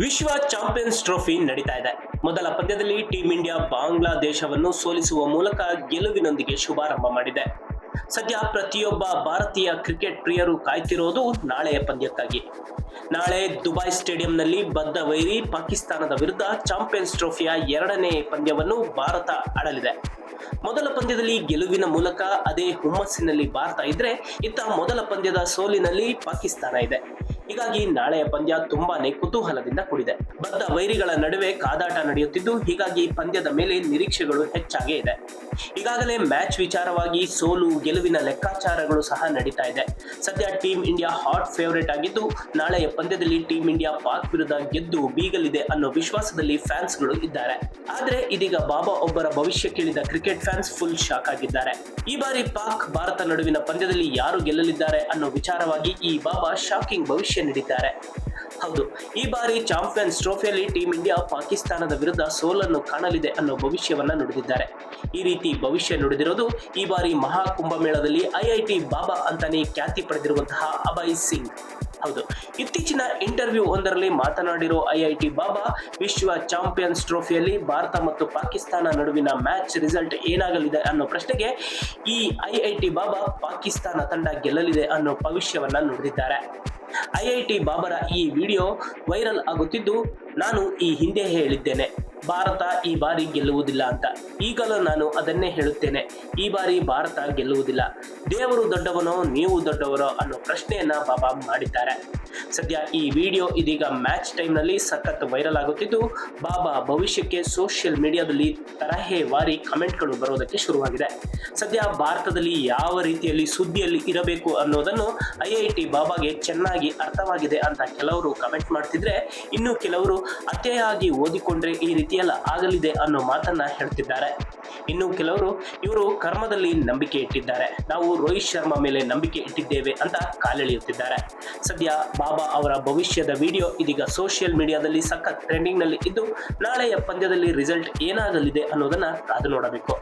ವಿಶ್ವ champions trophy ನಡೀತಾ ಇದೆ. ಮೊದಲ ಪಂದ್ಯದಲ್ಲಿ ಟೀಂ ಇಂಡಿಯಾ ಬಾಂಗ್ಲಾದೇಶವನ್ನು ಸೋಲಿಸುವ ಮೂಲಕ ಗೆಲುವಿನೊಂದಿಗೆ ಶುಭಾರಂಭ ಮಾಡಿದೆ. ಸದ್ಯ ಪ್ರತಿಯೊಬ್ಬ ಭಾರತೀಯ ಕ್ರಿಕೆಟ್ ಪ್ರಿಯರು ಕಾಯ್ತಿರೋದು ನಾಳೆಯ ಪಂದ್ಯಕ್ಕಾಗಿ. ನಾಳೆ ದುಬೈ ಸ್ಟೇಡಿಯಂನಲ್ಲಿ ಬದ್ಧ ವೈರಿ ಪಾಕಿಸ್ತಾನದ ವಿರುದ್ಧ ಚಾಂಪಿಯನ್ಸ್ ಟ್ರೋಫಿಯ ಎರಡನೇ ಪಂದ್ಯವನ್ನು ಭಾರತ ಆಡಲಿದೆ. ಮೊದಲ ಪಂದ್ಯದಲ್ಲಿ ಗೆಲುವಿನ ಮೂಲಕ ಅದೇ ಹುಮ್ಮಸ್ಸಿನಲ್ಲಿ ಭಾರತ ಇದ್ರೆ, ಇತ್ತ ಮೊದಲ ಪಂದ್ಯದ ಸೋಲಿನಲ್ಲಿ ಪಾಕಿಸ್ತಾನ ಇದೆ. ಹೀಗಾಗಿ ನಾಳೆಯ ಪಂದ್ಯ ತುಂಬಾನೇ ಕುತೂಹಲದಿಂದ ಕೂಡಿದೆ. ಬದ್ಧ ವೈರಿಗಳ ನಡುವೆ ಕಾದಾಟ ನಡೆಯುತ್ತಿದ್ದು, ಹೀಗಾಗಿ ಪಂದ್ಯದ ಮೇಲೆ ನಿರೀಕ್ಷೆಗಳು ಹೆಚ್ಚಾಗೇ ಇದೆ. ಈಗಾಗಲೇ ಮ್ಯಾಚ್ ವಿಚಾರವಾಗಿ ಸೋಲು, ಗೆಲುವಿನ ಲೆಕ್ಕಾಚಾರಗಳು ಸಹ ನಡೀತಾ ಇದೆ. ಸದ್ಯ ಟೀಂ ಇಂಡಿಯಾ ಹಾಟ್ ಫೇವರೇಟ್ ಆಗಿದ್ದು ನಾಳೆಯ ಪಂದ್ಯದಲ್ಲಿ ಟೀಂ ಇಂಡಿಯಾ ಪಾಕ್ ವಿರುದ್ಧ ಗೆದ್ದು ಬೀಗಲಿದೆ ಅನ್ನೋ ವಿಶ್ವಾಸದಲ್ಲಿ ಫ್ಯಾನ್ಸ್ಗಳು ಇದ್ದಾರೆ. ಆದ್ರೆ ಇದೀಗ ಬಾಬಾ ಒಬ್ಬರ ಭವಿಷ್ಯ ಕೇಳಿದ ಕ್ರಿಕೆಟ್ ಫ್ಯಾನ್ಸ್ ಫುಲ್ ಶಾಕ್ ಆಗಿದ್ದಾರೆ. ಈ ಬಾರಿ ಪಾಕ್ ಭಾರತ ನಡುವಿನ ಪಂದ್ಯದಲ್ಲಿ ಯಾರು ಗೆಲ್ಲಲಿದ್ದಾರೆ ಅನ್ನೋ ವಿಚಾರವಾಗಿ ಈ ಬಾಬಾ ಶಾಕಿಂಗ್ ಭವಿಷ್ಯ ನೀಡಿದ್ದಾರೆ. ಹೌದು, ಈ ಬಾರಿ ಚಾಂಪಿಯನ್ಸ್ ಟ್ರೋಫಿಯಲ್ಲಿ ಟೀಂ ಇಂಡಿಯಾ ಪಾಕಿಸ್ತಾನದ ವಿರುದ್ಧ ಸೋಲನ್ನು ಕಾಣಲಿದೆ ಅನ್ನೋ ಭವಿಷ್ಯವನ್ನ ನುಡಿದಿದ್ದಾರೆ. ಈ ರೀತಿ ಭವಿಷ್ಯ ನುಡಿದಿರೋದು ಈ ಬಾರಿ ಮಹಾ ಕುಂಭಮೇಳದಲ್ಲಿ ಐಐಟಿ ಬಾಬಾ ಅಂತಾನೇ ಖ್ಯಾತಿ ಪಡೆದಿರುವಂತಹ ಅಭಯ್ ಸಿಂಗ್. ಹೌದು, ಇತ್ತೀಚಿನ ಇಂಟರ್ವ್ಯೂ ಒಂದರಲ್ಲಿ ಮಾತನಾಡಿರೋ ಐಐಟಿ ಬಾಬಾ, ವಿಶ್ವ ಚಾಂಪಿಯನ್ಸ್ ಟ್ರೋಫಿಯಲ್ಲಿ ಭಾರತ ಮತ್ತು ಪಾಕಿಸ್ತಾನ ನಡುವಿನ ಮ್ಯಾಚ್ ರಿಸಲ್ಟ್ ಏನಾಗಲಿದೆ ಅನ್ನೋ ಪ್ರಶ್ನೆಗೆ ಈ ಐಐಟಿ ಬಾಬಾ ಪಾಕಿಸ್ತಾನ ತಂಡ ಗೆಲ್ಲಲಿದೆ ಅನ್ನೋ ಭವಿಷ್ಯವನ್ನ ನುಡಿದಿದ್ದಾರೆ. ಐಐಟಿ ಬಾಬರ ಈ ವಿಡಿಯೋ ವೈರಲ್ ಆಗುತ್ತಿದ್ದು ನಾನು ಈ ಹಿಂದೆ ಹೇಳಿದ್ದೇನೆ. ಭಾರತ ಈ ಬಾರಿ ಗೆಲ್ಲುವುದಿಲ್ಲ ಅಂತ. ಈಗಲೂ ನಾನು ಅದನ್ನೇ ಹೇಳುತ್ತೇನೆ. ಈ ಬಾರಿ ಭಾರತ ಗೆಲ್ಲುವುದಿಲ್ಲ. ದೇವರು ದೊಡ್ಡವನೋ ನೀವು ದೊಡ್ಡವರೋ ಅನ್ನೋ ಪ್ರಶ್ನೆಯನ್ನ ಬಾಬಾ ಮಾಡಿದ್ದಾರೆ. ಸದ್ಯ ಈ ವಿಡಿಯೋ ಇದೀಗ ಮ್ಯಾಚ್ ಟೈಮ್ನಲ್ಲಿ ಸಖತ್ ವೈರಲ್ ಆಗುತ್ತಿದ್ದು, ಬಾಬಾ ಭವಿಷ್ಯಕ್ಕೆ ಸೋಷಿಯಲ್ ಮೀಡಿಯಾದಲ್ಲಿ ತರಹೇವಾರಿ ಕಮೆಂಟ್ಗಳು ಬರೋದಕ್ಕೆ ಶುರುವಾಗಿದೆ. ಸದ್ಯ ಭಾರತದಲ್ಲಿ ಯಾವ ರೀತಿಯಲ್ಲಿ ಸುದ್ದಿಯಲ್ಲಿ ಇರಬೇಕು ಅನ್ನೋದನ್ನು ಐ ಟಿ ಬಾಬಾಗೆ ಚೆನ್ನಾಗಿ ಅರ್ಥವಾಗಿದೆ ಅಂತ ಕೆಲವರು ಕಮೆಂಟ್ ಮಾಡ್ತಿದ್ರೆ, ಇನ್ನು ಕೆಲವರು ಅತಿಯಾಗಿ ಓದಿಕೊಂಡ್ರೆ ಈ ರೀತಿಯೆಲ್ಲ ಆಗಲಿದೆ ಅನ್ನೋ ಮಾತನ್ನ ಹೇಳ್ತಿದ್ದಾರೆ. ಇನ್ನು ಕೆಲವರು ಇವರು ಕರ್ಮದಲ್ಲಿ ನಂಬಿಕೆ ಇಟ್ಟಿದ್ದಾರೆ. ನಾವು ರೋಹಿತ್ ಶರ್ಮಾ ಮೇಲೆ ನಂಬಿಕೆ ಇಟ್ಟಿದ್ದೇವೆ ಅಂತ ಕಾಲೆಳೆಯುತ್ತಿದ್ದಾರೆ. ಸದ್ಯ ಬಾಬಾ ಅವರ ಭವಿಷ್ಯದ ವಿಡಿಯೋ ಇದೀಗ ಸೋಷಿಯಲ್ ಮೀಡಿಯಾದಲ್ಲಿ ಸಖತ್ ಟ್ರೆಂಡಿಂಗ್ನಲ್ಲಿ ಇದ್ದು, ನಾಳೆಯ ಪಂದ್ಯದಲ್ಲಿ ರಿಸಲ್ಟ್ ಏನಾಗಲಿದೆ ಅನ್ನೋದನ್ನ ಕಾದು ನೋಡಬೇಕು.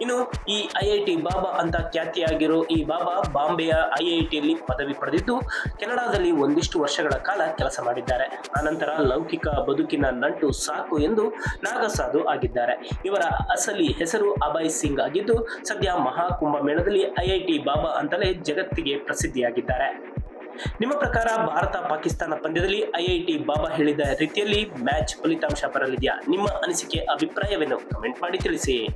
ಇನ್ನು ಈ ಐ ಐ ಟಿ ಬಾಬಾ ಅಂತ ಖ್ಯಾತಿಯಾಗಿರೋ ಈ ಬಾಬಾ ಬಾಂಬೆಯ ಐ ಐ ಪದವಿ ಪಡೆದಿದ್ದು, ಕೆನಡಾದಲ್ಲಿ ಒಂದಿಷ್ಟು ವರ್ಷಗಳ ಕಾಲ ಕೆಲಸ ಮಾಡಿದ್ದಾರೆ. ಆನಂತರ ಲೌಕಿಕ ಬದುಕಿನ ನಂಟು ಸಾಕು ಎಂದು ನಾಗಸಾಧು ಆಗಿದ್ದಾರೆ. ಇವರ ಅಸಲಿ ಹೆಸರು ಅಭಯ್ ಸಿಂಗ್ ಆಗಿದ್ದು, ಸದ್ಯ ಮಹಾಕುಂಭ ಮೇಳದಲ್ಲಿ ಐಐಟಿ ಬಾಬಾ ಅಂತಲೇ ಜಗತ್ತಿಗೆ ಪ್ರಸಿದ್ಧಿಯಾಗಿದ್ದಾರೆ. ನಿಮ್ಮ ಪ್ರಕಾರ ಭಾರತ ಪಾಕಿಸ್ತಾನ ಪಂದ್ಯದಲ್ಲಿ ಐಐಟಿ ಬಾಬಾ ಹೇಳಿದ ರೀತಿಯಲ್ಲಿ ಮ್ಯಾಚ್ ಫಲಿತಾಂಶ ಬರಲಿದೆಯಾ? ನಿಮ್ಮ ಅನಿಸಿಕೆ, ಅಭಿಪ್ರಾಯವೇನು? ಕಮೆಂಟ್ ಮಾಡಿ ತಿಳಿಸಿ.